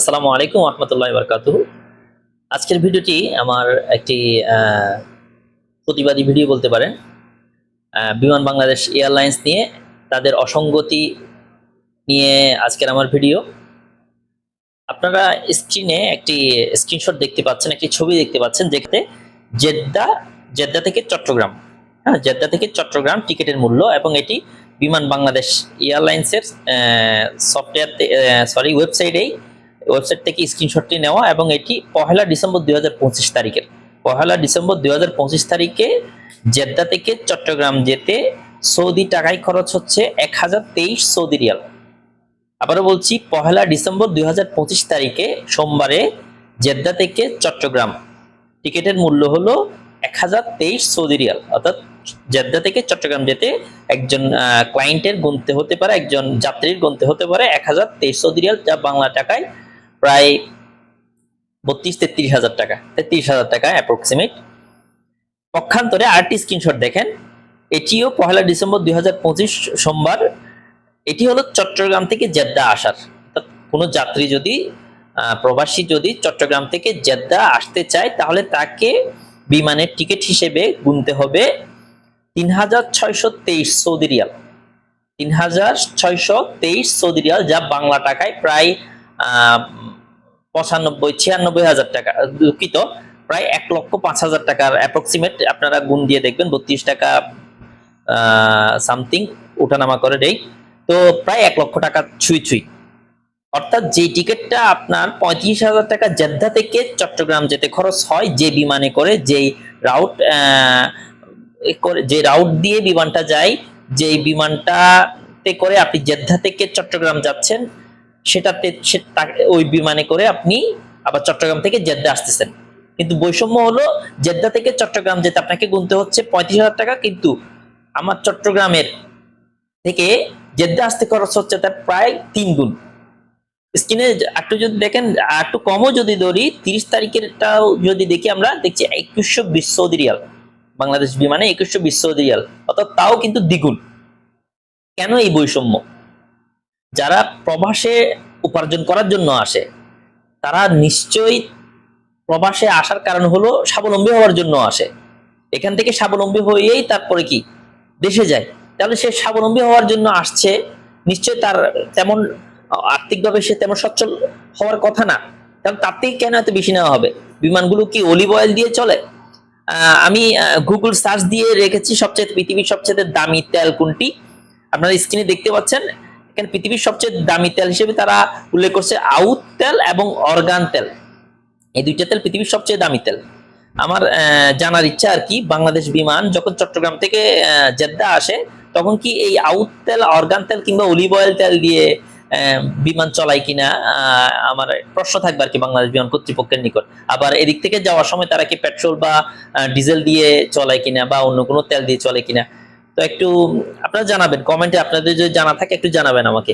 আসসালামু আলাইকুম রহমতুল্লাহ বরকাতু আজকের ভিডিওটি আমার একটি প্রতিবাদী ভিডিও বলতে পারেন। বিমান বাংলাদেশ এয়ারলাইন্স নিয়ে তাদের অসঙ্গতি নিয়ে আজকের আমার ভিডিও। আপনারা স্ক্রিনে একটি স্ক্রিনশট দেখতে পাচ্ছেন, একটি ছবি দেখতে পাচ্ছেন, যেখানে জেদ্দা জেদ্দা থেকে চট্টগ্রাম হ্যাঁ জেদ্দা থেকে চট্টগ্রাম টিকিটের মূল্য এবং এটি বিমান বাংলাদেশ এয়ারলাইন্সের সফটওয়্যার সরি ওয়েবসাইটেই ওয়েবসাইট থেকে স্ক্রিনশটটি নেওয়া এবং এটি পহেলা ডিসেম্বর দুই হাজার পঁচিশ তারিখের। পহেলা ডিসেম্বর দুই হাজার পঁচিশ তারিখে জেদ্দা থেকে চট্টগ্রাম যেতে সৌদি টাকায় খরচ হচ্ছে এক হাজার তেইশ সৌদি রিয়াল। আবারও বলছি, পহেলা ডিসেম্বর দু হাজার পঁচিশ তারিখে সোমবারে জেদ্দা থেকে চট্টগ্রাম টিকিটের মূল্য হলো এক হাজার তেইশ সৌদি রিয়াল। অর্থাৎ জেদ্দা থেকে চট্টগ্রাম যেতে একজন ক্লায়েন্টের গুনতে হতে পারে, একজন যাত্রীর গুনতে হতে পারে এক হাজার তেইশ সৌদি রিয়াল, যা বাংলা টাকায় প্রায় বত্রিশ, তেত্রিশ হাজার টাকা। তেত্রিশ হাজার টাকা অ্যাপ্রক্সিমেট পক্ষান্তরে আরটি স্ক্রিনশট দেখেন। এটিও পহেলা ডিসেম্বর দুই সোমবার। এটি হলো চট্টগ্রাম থেকে জেদ্দা আসার। কোনো যাত্রী যদি প্রবাসী যদি চট্টগ্রাম থেকে জেদ্দা আসতে চায়, তাহলে তাকে বিমানের টিকিট হিসেবে গুনতে হবে তিন হাজার ছয়শো তেইশ সৌদি রিয়াল। তিন হাজার ছয়শো তেইশ সৌদি রিয়াল যা বাংলা টাকায় প্রায় পঁচানব্বই, ছিয়ানব্বই হাজার টাকা, দুঃখিত। প্রায় এক লক্ষ পাঁচ হাজার টাকার অ্যাপ্রক্সিমেট আপনারা গুণ দিয়ে দেখবেন, বত্রিশ টাকা সামথিং ওঠানামা করে দেই। তো প্রায় এক লক্ষ টাকা ছুঁই ছুঁই। অর্থাৎ যে টিকিটটা আপনার পঁয়ত্রিশ হাজার টাকা জেদ্দা থেকে চট্টগ্রাম যেতে খরচ হয়, যে বিমানে করে, যেই রাউট যে রাউট দিয়ে বিমানটা যায়, যেই বিমানটাতে করে আপনি জেদ্দা থেকে চট্টগ্রাম যাচ্ছেন সেটাতে ওই বিমানে করে আপনি আবার চট্টগ্রাম থেকে জেদ্দা আসতেছেন। কিন্তু বৈষম্য হলো জেদ্দা থেকে চট্টগ্রাম যেতে আপনাকে গুনতে হচ্ছে পঁয়ত্রিশ হাজার টাকা, কিন্তু আমার চট্টগ্রামের থেকে জেদ্দা আসতে খরচ হচ্ছে তার প্রায় তিন গুণ। স্ক্রিনে একটু যদি দেখেন, একটু কমও যদি ধরি, তিরিশ তারিখেরটাও যদি দেখি আমরা, দেখছি একুশশো বিশ সৌদি রিয়াল, বাংলাদেশ বিমানে একুশশো বিশ সৌদি রিয়াল। অর্থাৎ তাও কিন্তু দ্বিগুণ। কেন এই বৈষম্য? যারা প্রবাসে উপার্জন করার জন্য আসে, তারা নিশ্চয়ই প্রবাসে আসার কারণ হলো স্বাবলম্বী হওয়ার জন্য আসে। এখান থেকে স্বাবলম্বী হয়েই তারপরে কি? দেশে যায়। তাহলে সে স্বাবলম্বী হওয়ার জন্য আসছে নিশ্চয় তার তেমন, আর্থিকভাবে সে তেমন সচ্ছল হওয়ার কথা না। তাহলে তার থেকে কেন এত বেশি নেওয়া হবে? বিমানগুলো কি অলিভ অয়েল দিয়ে চলে? আমি গুগল সার্চ দিয়ে রেখেছি সবচেয়ে পৃথিবীর সবচেয়ে দামি তেল কোনটি? আপনারা স্ক্রিনে দেখতে পাচ্ছেন এখানে পৃথিবীর সবচেয়ে দামি তেল হিসেবে তারা উল্লেখ করছে আউট তেল এবং অর্গান তেল। এই দুইটা তেল পৃথিবীর সবচেয়ে দামি তেল। আমার জানার ইচ্ছা আর কি, বাংলাদেশ বিমান যখন চট্টগ্রাম থেকে জেদ্দা আসে, তখন কি এই আউট তেল, অর্গান তেল কিংবা অলিভ অয়েল তেল দিয়ে বিমান চলায় কিনা আমার প্রশ্ন থাকবে আর কি বাংলাদেশ বিমান কর্তৃপক্ষের নিকট। আবার এদিক থেকে যাওয়ার সময় তারা কি পেট্রোল বা ডিজেল দিয়ে চলায় কিনা বা অন্য কোনো তেল দিয়ে চলে কিনা তো একটু আপনারা জানাবেন কমেন্টে আপনাদের যদি জানা থাকে একটু জানাবেন আমাকে।